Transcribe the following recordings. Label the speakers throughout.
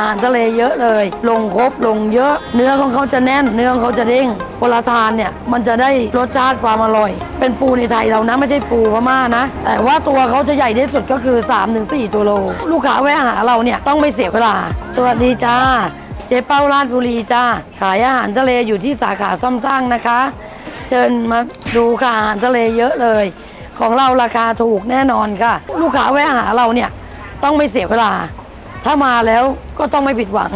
Speaker 1: อาหารทะเลเยอะเลย ลงครบลงเยอะ เนื้อของเขาจะแน่น เนื้อของเขาจะเด้งเวลาทานเนี่ยมันจะได้รสชาติความอร่อย เป็นปูในไทยเรานะไม่ใช่ปูพม่านะ แต่ว่าตัวเขาจะใหญ่ที่สุดก็คือ 3-4 ตัวโล ลูกค้าแวะหาเราเนี่ยต้องไม่เสียเวลา สวัสดีจ้าเจ๊เป้าราชบุรีจ้าขายอาหารทะเลอยู่ที่สาขาซ่อมสร้างนะคะ เชิญมาดูค่ะอาหารทะเลเยอะเลย ของเราราคาถูกแน่นอนค่ะ ลูกค้าแวะหาเราเนี่ยต้องไม่เสียเวลา ถ้ามาแล้วก็ต้องไม่ผิดหวัง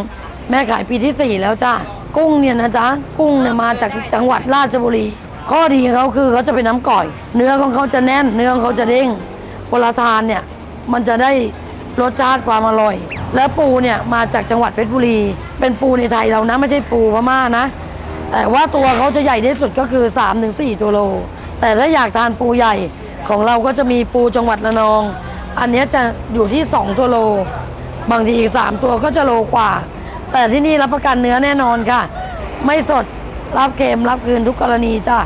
Speaker 1: แม่ขายปีที่ 4 แล้วจ้ากุ้งเนี่ยนะจ๊ะกุ้งเนี่ยมาจากจังหวัดราชบุรี ข้อดีของเขาคือเขาจะเป็นน้ำก่อย เนื้อของเขาจะแน่น เนื้อของเขาจะเด้งเวลาทานเนี่ยมันจะได้รสชาติความอร่อย และปูเนี่ยมาจากจังหวัดเพชรบุรี เป็นปูในไทยเรานะไม่ใช่ปูพม่านะ แต่ว่าตัวเขาจะใหญ่ที่สุดก็คือ 3-4ตัวโล แต่ถ้าอยากทานปูใหญ่ของเราก็จะมีปูจังหวัดระนอง อันนี้จะอยู่ที่ 2 ตัวโล บางทีอีก3ตัวก็จะโลกว่า แต่ที่นี่รับประกันเนื้อแน่นอนค่ะ ไม่สดรับเค็มรับคืนทุกกรณีจ้ะ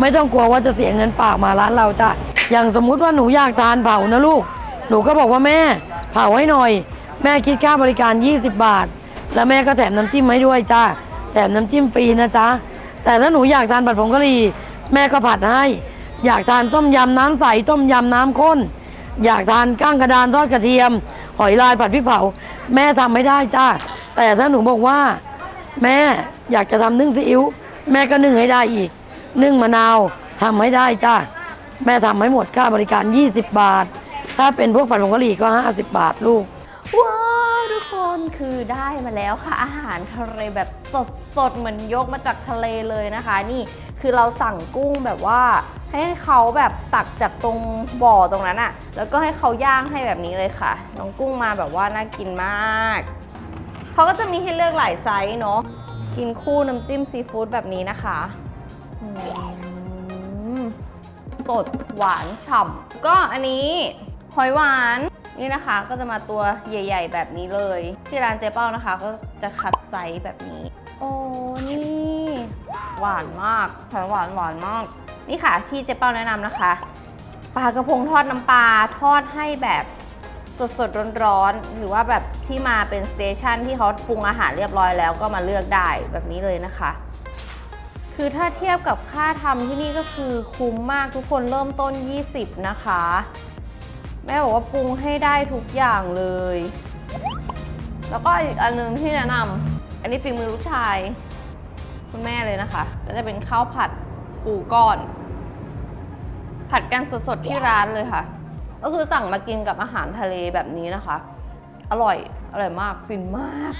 Speaker 1: ไม่ต้องกลัวว่าจะเสียเงินปล่ามาร้านเราจ้ะอย่างสมมุติว่าหนูอยากทานเผานะลูก หนูก็บอกว่าแม่เผาให้หน่อย แม่คิดค่าบริการ 20 บาท แล้วแม่ก็แถมน้ำจิ้มให้ด้วยจ้าแถมน้ำจิ้มฟรีนะจ๊ะแต่ถ้าหนูอยากทานผัดผงกะหรี่แม่ก็ผัดให้ อยากทานต้มยำน้ำใสต้มยำน้ำข้น อยากทานก้างกระดานทอดกระเทียม หอยลายผัดพริกเผา แม่ทำไม่ได้จ้าแต่ถ้าหนูบอกว่า แม่อยากจะทำนึ่งซีอิ๊วแม่ก็นึ่งให้ได้อีก นึ่งมะนาวทำให้ได้จ้าแม่ทำให้หมดค่าบริการ 20 บาท ถ้าเป็นพวกผัดผงกะหรี่ก็ 50 บาทลูก
Speaker 2: ว้าวทุก คนคือได้มาแล้วค่ะ อาหารทะเลแบบสดสดๆ เหมือนยกมาจากทะเลเลยนะคะ นี่คือเราสั่งกุ้งแบบว่า ให้เขาแบบตักจากตรงบ่อตรงนั้นอะแล้วก็ให้เขาย่างให้แบบนี้เลยค่ะ น้องกุ้งมาแบบว่าน่ากินมากเขาก็จะมีให้เลือกหลายไซส์เนาะกินคู่น้ำจิ้มซีฟู้ดแบบนี้นะคะสดหวานฉ่ำก็อันนี้หอยหวาน นี่นะคะก็จะมาตัวใหญ่ ๆ แบบนี้เลย ที่ร้านเจ๊เป้านะคะ ก็จะคัดไซส์แบบนี้ โอ้นี่ หวานมากหอยหวานหวานมาก นี่ค่ะที่เจ๊เป้าแนะนำนะคะปลากระพงทอดน้ำปลาทอดให้แบบสดๆร้อนๆหรือว่าแบบที่มาเป็นสเตชันที่เขาปรุงอาหารเรียบร้อยแล้วก็มาเลือกได้แบบนี้เลยนะคะ คือถ้าเทียบกับค่าทำที่นี่ก็คือคุ้มมากทุกคนเริ่มต้น 20 นะคะ แม่บอกว่าปรุงให้ได้ทุกอย่างเลย แล้วก็อีกอันนึงที่แนะนำอันนี้ฝีมือลูกชาย คุณแม่เลยนะคะ ก็จะเป็นข้าวผัดปูก้อน ผัดกันสดๆที่ร้านเลยค่ะ ก็คือสั่งมากินกับอาหารทะเลแบบนี้นะคะ อร่อยอร่อยมากฟินมาก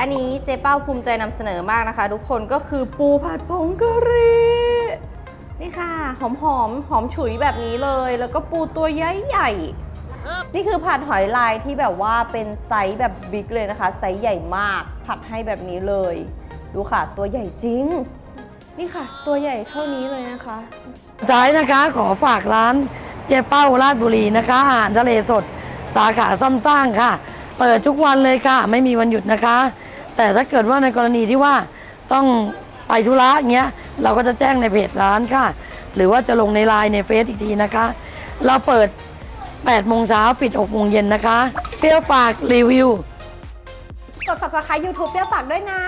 Speaker 2: อันนี้เจ๊เป้าภูมิใจนำเสนอมากนะคะ ทุกคนก็คือปูผัดผงกะหรี่ หอมหอมหอมฉุยแบบนี้เลย แล้วก็ปูตัวใหญ่ใหญ่ๆนี่คือผัดหอยลายที่แบบว่าเป็นไซส์แบบบิ๊กเลยนะคะไซส์ใหญ่มาก ผัดให้แบบนี้เลย ดูค่ะตัวใหญ่จริง นี่ค่ะ ตัวใหญ่เท่านี้เลยนะคะ
Speaker 1: ท้ายนะคะขอฝากร้านเจ๊เป้าราชบุรีนะคะอาหารทะเลสดสาขาซ่อมสร้างค่ะ เปิดทุกวันเลยค่ะ ไม่มีวันหยุดนะคะ แต่ถ้าเกิดว่าในกรณีที่ว่าต้องไปธุระเงี้ยเราก็จะแจ้งในเพจร้านค่ะ หรือว่าจะลงในไลน์ในเฟซอีกทีนะคะ เราเปิด8โมงเช้าปิด6โมงเย็นนะคะ เปรี้ยวปากรีวิว
Speaker 3: กด subscribe YouTube เปรี้ยวปากด้วยนะ